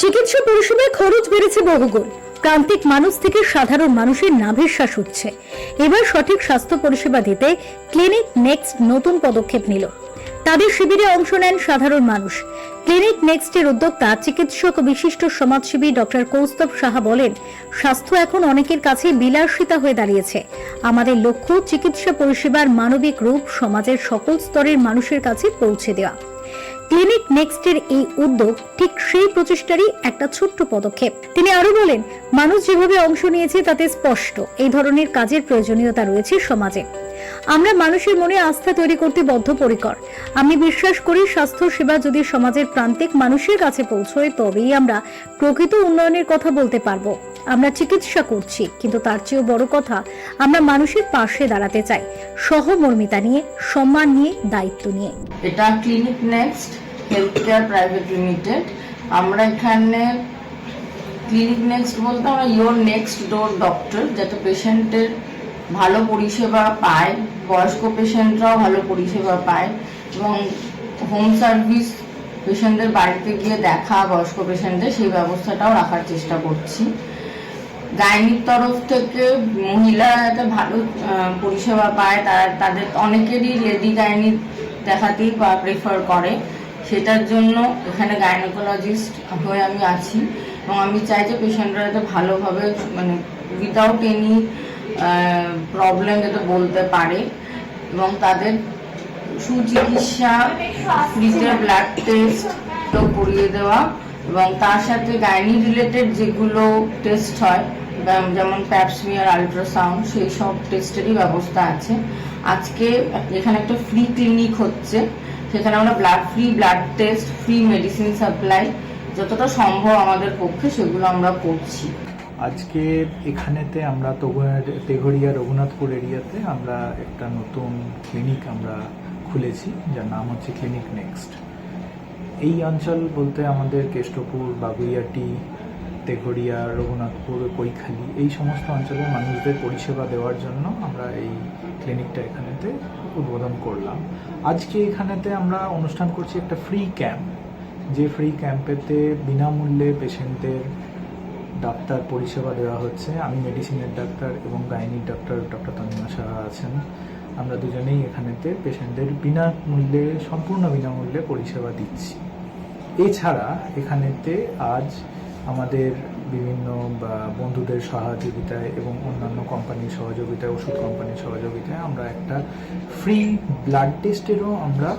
চিকিৎসা পরিষেবায় খরচ বেড়েছে বহুগুণ। প্রান্তিক মানুষ থেকে সাধারণ মানুষের নাভের শ্বাস উঠছে। এবার সঠিক স্বাস্থ্য পরিষেবা দিতে ক্লিনিক নেক্সট নতুন পদক্ষেপ নিল। তাদের শিবিরে অংশ নেন সাধারণ মানুষ। ক্লিনিক নেক্সটের উদ্যোক্তা চিকিৎসক বিশিষ্ট সমাজসেবী ডক্টর কৌস্তব সাহা বলেন, স্বাস্থ্য এখন অনেকের কাছে বিলাসিতা হয়ে দাঁড়িয়েছে। আমাদের লক্ষ্য চিকিৎসা পরিষেবার মানবিক রূপ সমাজের সকল স্তরের মানুষের কাছে পৌঁছে দেওয়া। ক্লিনিক নেক্সটের এই উদ্যোগ ঠিক সেই প্রচেষ্টারই একটা ছোট্ট পদক্ষেপ। তিনি আরও বলেন, মানুষ যেভাবে অংশ নিয়েছে তাতে স্পষ্ট, এই ধরনের কাজের প্রয়োজনীয়তা রয়েছে সমাজে। আমরা মানুষের মনে আস্থা তৈরি করতে বদ্ধপরিকর। আমি বিশ্বাস করি স্বাস্থ্য সেবা যদি সমাজের প্রান্তিক মানুষের কাছে পৌঁছয়, তবেই আমরা প্রকৃত উন্নয়নের কথা বলতে পারব। আমরা চিকিৎসা করছি, কিন্তু তার চেয়েও বড় কথা, আমরা মানুষের পাশে দাঁড়াতে চাই, সহমর্মিতা নিয়ে, সম্মান নিয়ে, দায়িত্ব নিয়ে। এটা clinic next. Health care private limited আমরা এখানে ক্লিনিক নেক্সট বলতে আমরা ইয়োর নেক্সট ডোর ডক্টর যাতে পেশেন্টের ভালো পরিষেবা পায়, বয়স্ক পেশেন্টরাও ভালো পরিষেবা পায়, এবং হোম সার্ভিস পেশেন্টদের বাড়িতে গিয়ে দেখা, বয়স্ক পেশেন্টদের সেই ব্যবস্থাটাও রাখার চেষ্টা করছি। গাইনির তরফ থেকে মহিলারা যাতে ভালো পরিষেবা পায়, তারা, তাদের অনেকেরই লেডি গাইনি দেখাতেই প্রেফার করে। সেটার জন্য এখানে গাইনোকোলজিস্ট হয়ে আমি আছি এবং আমি চাই যে পেশেন্টরা যাতে ভালোভাবে মানে উইদাউট এনি প্রবলেম যাতে বলতে পারে এবং তাদের সুচিকিৎসা, ফ্রিতে ব্লাড টেস্ট তো করিয়ে দেওয়া এবং তার সাথে গাইনি রিলেটেড যেগুলো টেস্ট হয় যেম- যেমন প্যাপসমিয়ার আলট্রাসাউন্ড সেই সব টেস্টেরই ব্যবস্থা আছে। আজকে এখানে একটা ফ্রি ক্লিনিক হচ্ছে। সেখানে আমরা blood free blood test free medicine supply যতটা সম্ভব আমাদের পক্ষে সেগুলো আমরা করছি। আজকে এখানেতে আমরা তেঘরিয়া রঘুনাথপুর এরিয়াতে আমরা একটা নতুন ক্লিনিক আমরা খুলেছি, যার নাম হচ্ছে ক্লিনিক নেক্সট এই অঞ্চল বলতে আমাদের কেষ্টপুর, বাগুইয়াটি তেঘরিয়া রঘুনাথপুর, কৈখালি, এই সমস্ত অঞ্চলের মানুষদের পরিষেবা দেওয়ার জন্য আমরা এই ক্লিনিকটা এখানেতে উদ্বোধন করলাম। আজকে এখানেতে আমরা অনুষ্ঠান করছি একটা ফ্রি ক্যাম্প যে ফ্রি ক্যাম্পেতে বিনামূল্যে পেশেন্টদের ডাক্তার পরিষেবা দেওয়া হচ্ছে। আমি মেডিসিনের ডাক্তার এবং গাইনির ডাক্তার ডক্টর তন্মা সাহা আছেন। আমরা দুজনেই এখানেতে পেশেন্টদের বিনামূল্যে, সম্পূর্ণ বিনামূল্যে পরিষেবা দিচ্ছি। এছাড়া এখানেতে আজ আমাদের বিভিন্ন বন্ধুদের সহযোগিতায় এবং অন্যান্য কোম্পানির সহযোগিতায়, ওষুধ কোম্পানির সহযোগিতায় আমরা একটা ফ্রি ব্লাড টেস্টেরও আমরা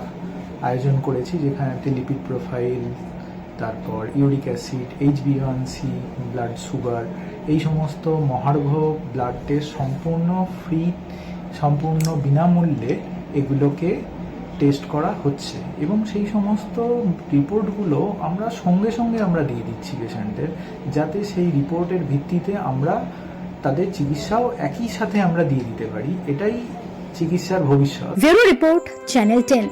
আয়োজন করেছি যেখানেতে লিপিড প্রোফাইল তারপর uric acid H C blood sugar এই সমস্ত মহার্ঘ ব্লাড টেস্ট সম্পূর্ণ ফ্রি সম্পূর্ণ বিনামূল্যে এগুলোকে টেস্ট করা হচ্ছে। এবং সেই সমস্ত রিপোর্টগুলো আমরা সঙ্গে সঙ্গে আমরা দিয়ে দিচ্ছি পেশেন্টদের যাতে সেই রিপোর্টের ভিত্তিতে আমরা তাদের চিকিৎসাও একই সাথে আমরা দিয়ে দিতে পারি। এটাই চিকিৎসার ভবিষ্যৎ। Report, channel ten.